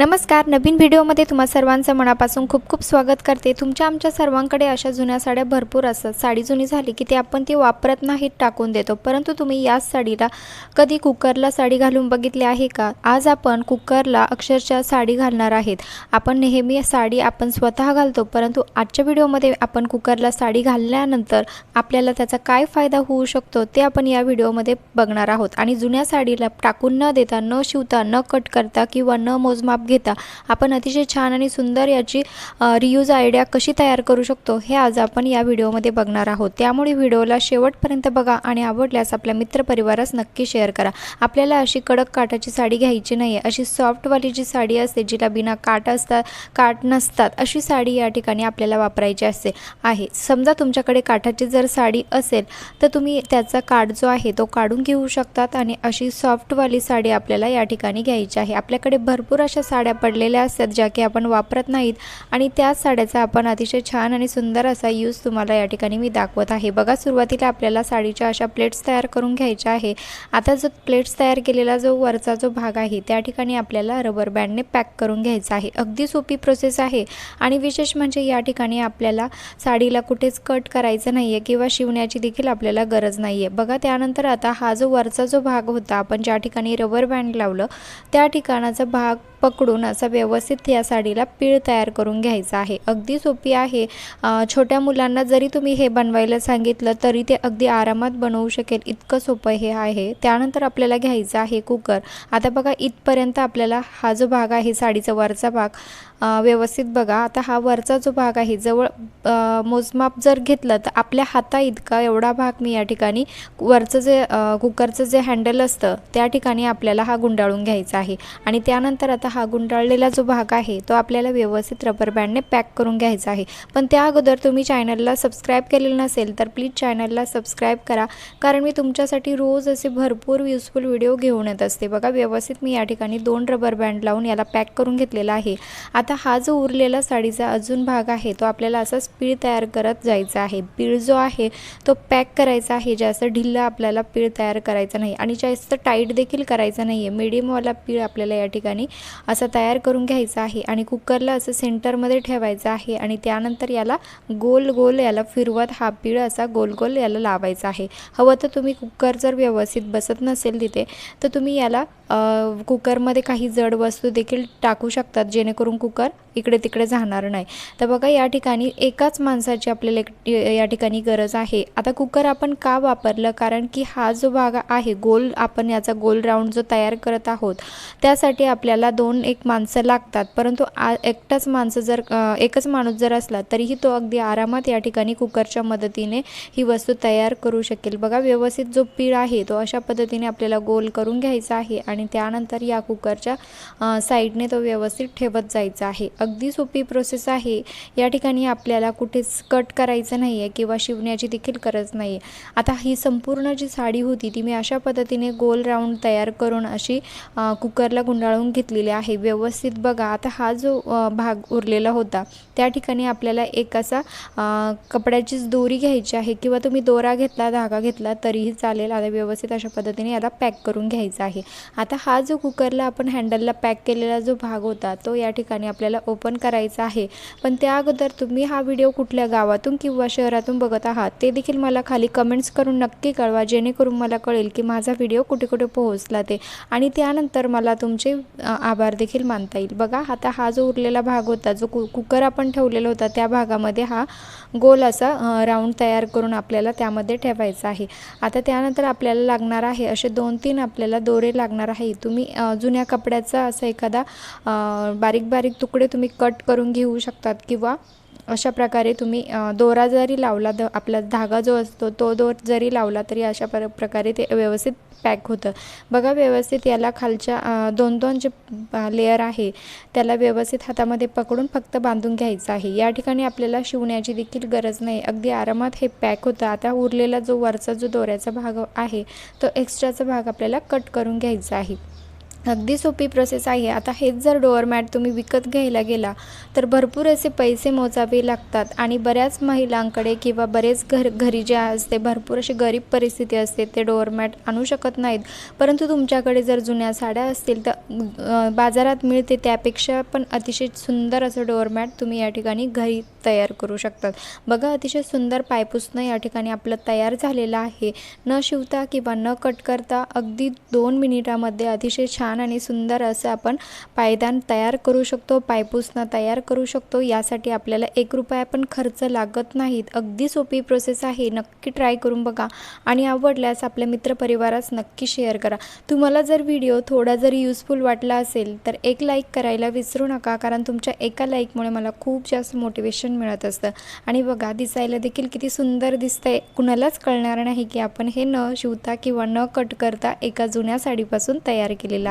नमस्कार नवीन व्हिडिओमध्ये तुम्हा सर्वांचं मनापासून खूप खूप स्वागत करते. तुमच्या आमच्या सर्वांकडे अशा जुन्या साड्या भरपूर असतात. साडी जुनी झाली की ते आपण ती वापरत नाहीत टाकून देतो. परंतु तुम्ही याच साडीला कधी कुकरला साडी घालून बघितली आहे का? आज आपण कुकरला अक्षरशः साडी घालणार आहेत. आपण नेहमी साडी आपण स्वतः घालतो परंतु आजच्या व्हिडिओमध्ये आपण कुकरला साडी घालल्यानंतर आपल्याला त्याचा काय फायदा होऊ शकतो ते आपण या व्हिडिओमध्ये बघणार आहोत. आणि जुन्या साडीला टाकून न देता न शिवता न कट करता किंवा न मोजमाप घेता. आपण अतिशय छान आणि सुंदर याची रियूज आयडिया कशी तयार करू शकतो हे आज आपण या व्हिडिओमध्ये बघणार आहोत. त्यामुळे व्हिडिओला शेवटपर्यंत बघा आणि आवडल्यास आपल्या मित्रपरिवारास नक्की शेअर करा. आपल्याला अशी कडक काठाची साडी घ्यायची नाही आहे अशी सॉफ्टवाली जी साडी असते जिला बिना काट असतात काट नसतात अशी साडी या ठिकाणी आपल्याला वापरायची असते आहे. समजा तुमच्याकडे काठाची जर साडी असेल तर तुम्ही त्याचा काठ जो आहे तो काढून घेऊ शकतात आणि अशी सॉफ्टवाली साडी आपल्याला या ठिकाणी घ्यायची आहे. आपल्याकडे भरपूर अशा साड्या पडलेल्या असतात ज्या की आपण वापरत नाहीत. आणि त्याच साड्याचा आपण अतिशय छान आणि सुंदर असा यूज तुम्हाला या ठिकाणी मी दाखवत आहे. बघा सुरुवातीला आपल्याला साडीच्या अशा प्लेट्स तयार करून घ्यायच्या आहे. आता जो प्लेट्स तयार केलेला जो वरचा जो भाग आहे त्या ठिकाणी आपल्याला रबर बँडने पॅक करून घ्यायचा आहे. अगदी सोपी प्रोसेस आहे. आणि विशेष म्हणजे या ठिकाणी आपल्याला साडीला कुठेच कट करायचं नाही आहे किंवा शिवण्याची देखील आपल्याला गरज नाही आहे बघा त्यानंतर आता हा जो वरचा जो भाग होता आपण ज्या ठिकाणी रबर बँड लावलं त्या ठिकाणाचा भाग पकडून असा व्यवस्थित या साडीला पीळ तयार करून घ्यायचा आहे. अगदी सोपी आहे. छोट्या मुलांना जरी तुम्ही हे बनवायला सांगितलं तरी ते अगदी आरामात बनवू शकेल. इतकं सोपं हे आहे. त्यानंतर आपल्याला घ्यायचं आहे कुकर. आता बघा इथपर्यंत आपल्याला हा जो भाग आहे साडीचा वरचा भाग व्यवस्थित बघा. आता हा वरचा जो भाग आहे जवळ मोजमाप जर घेतलं तर आपल्या हाता इतका एवढा भाग मी या ठिकाणी वरचं जे कुकरचं जे हँडल असतं त्या ठिकाणी आपल्याला हा गुंडाळून घ्यायचा आहे. आणि त्यानंतर आता हा गुंडाळलेला जो भाग आहे तो आपल्याला व्यवस्थित रबर बँडने पॅक करून घ्यायचा आहे. पण त्या अगोदर तुम्ही चॅनलला सबस्क्राईब केलेलं नसेल तर प्लीज चॅनलला सबस्क्राईब करा. कारण मी तुमच्यासाठी रोज असे भरपूर युजफुल व्हिडिओ घेऊन येत असते. बघा व्यवस्थित मी या ठिकाणी दोन रबर बँड लावून याला पॅक करून घेतलेला आहे. आता हा जो उरलेला साडीचा अजून भाग आहे तो आपल्याला असाच पीळ तयार करत जायचा आहे. पीळ जो आहे तो पॅक करायचा आहे. जास्त ढिल्ला आपल्याला पीळ तयार करायचा नाही आणि जास्त टाईट देखील करायचा नाही आहे मिडियमवाला पीळ आपल्याला या ठिकाणी असा तयार करून घ्यायचा आहे आणि कुकरला असं सेंटरमध्ये ठेवायचं आहे आणि त्यानंतर याला गोल गोल याला फिरवत हा पीळ असा गोल गोल याला लावायचा आहे. हवं तर तुम्ही कुकर जर व्यवस्थित बसत नसेल तिथे तर तुम्ही याला कुकरमध्ये काही जड वस्तू देखील टाकू शकतात जेणेकरून कुकर इकडे तिकडे जाणार नाही. तर बघा या ठिकाणी एकाच माणसाची आपल्याला या ठिकाणी गरज आहे. आता कुकर आपण का वापरलं? कारण की हा जो भाग आहे गोल आपण याचा गोल राऊंड जो तयार करत आहोत त्यासाठी आपल्याला दोन एक माणसं लागतात. परंतु आ एकटाच माणसं जर एकच माणूस जर असला तरीही तो अगदी आरामात या ठिकाणी कुकरच्या मदतीने ही वस्तू तयार करू शकेल. बघा व्यवस्थित जो पीळ आहे तो अशा पद्धतीने आपल्याला गोल करून घ्यायचा आहे आणि त्यानंतर या कुकरच्या साईडने तो व्यवस्थित ठेवत जायचा आहे. अगदी सोपी प्रोसेस आहे. या ठिकाणी आपल्याला कुठेच कट करायचं नाही आहे किंवा शिवण्याची देखील गरज नाही आहे आता ही संपूर्ण जी साडी होती ती मी अशा पद्धतीने गोल राऊंड तयार करून अशी कुकरला गुंडाळून घेतलेली आहे. व्यवस्थित बघा आता हा जो भाग उरलेला होता त्या ठिकाणी आपल्याला एक असा कपड्याचीच दोरी घ्यायची आहे किंवा तुम्ही दोरा घेतला धागा घेतला तरीही चालेल. आता व्यवस्थित अशा पद्धतीने याला पॅक करून घ्यायचा आहे. आता हा जो कुकरला आपण हँडलला पॅक केलेला जो भाग होता तो या ठिकाणी आपल्याला ओपन करायचा आहे. पण त्या अगोदर तुम्ही हा व्हिडिओ कुठल्या गावातून किंवा शहरातून बघत आहात ते देखील मला खाली कमेंट्स करून नक्की कळवा जेणेकरून मला कळेल की माझा व्हिडिओ कुठे कुठे पोहोचला ते. आणि त्यानंतर मला तुमचे आभार देखील मानता येईल. बघा आता हा जो उरलेला भाग होता जो कु कुकर आपण ठेवलेला होता त्या भागामध्ये हा गोल असा राऊंड तयार करून आपल्याला त्यामध्ये ठेवायचा आहे. आता त्यानंतर आपल्याला लागणार आहे असे दोन तीन आपल्याला दोरे लागणार आहे. तुम्ही जुन्या कपड्याचा असा एखादा बारीक बारीक तुकडे तुम्ही कट करून घेऊ शकतात किंवा अशा प्रकारे तुम्ही दोरा जरी लावला द आपला धागा जो असतो तो दोर जरी लावला तरी अशा प्र प्रकारे ते व्यवस्थित पॅक होतं. बघा व्यवस्थित याला खालच्या दोन दोन जे लेअर आहे त्याला व्यवस्थित हातामध्ये पकडून फक्त बांधून घ्यायचं आहे. या ठिकाणी आपल्याला शिवण्याची देखील गरज नाही. अगदी आरामात हे पॅक होतं. आता उरलेला जो वरचा जो दोऱ्याचा भाग आहे तो एक्स्ट्राचा भाग आपल्याला कट करून घ्यायचा आहे. अगदी सोपी प्रोसेस आहे. आता हेच जर डोअरमॅट तुम्ही विकत घ्यायला गेला तर भरपूर असे पैसे मोजावे लागतात. आणि बऱ्याच महिलांकडे किंवा बरेच घर घरी जे असते भरपूर अशी गरीब परिस्थिती असते ते डोअरमॅट आणू शकत नाहीत. परंतु तुमच्याकडे जर जुन्या साड्या असतील तर बाजारात मिळते त्यापेक्षा पण अतिशय सुंदर असं डोअरमॅट तुम्ही या ठिकाणी घरी तयार करू शकतात. बघा अतिशय सुंदर पायपुसणं या ठिकाणी आपलं तयार झालेलं आहे. न शिवता किंवा न कट करता अगदी दोन मिनिटामध्ये अतिशय छान छान आणि सुंदर असं आपण पायदान तयार करू शकतो पायपुसणं तयार करू शकतो. यासाठी आपल्याला एक रुपया पण खर्च लागत नाहीत. अगदी सोपी प्रोसेस आहे. नक्की ट्राय करून बघा. आणि आवडल्यास आपल्या मित्रपरिवारास नक्की शेअर करा. तुम्हाला जर व्हिडिओ थोडा जरी युजफुल वाटला असेल तर एक लाईक करायला विसरू नका. कारण तुमच्या एका लाईकमुळे मला खूप जास्त मोटिवेशन मिळत असतं. आणि बघा दिसायला देखील किती सुंदर दिसतंय. कुणालाच कळणार नाही की आपण हे न शिवता किंवा न कट करता एका जुन्या साडीपासून तयार केलेलं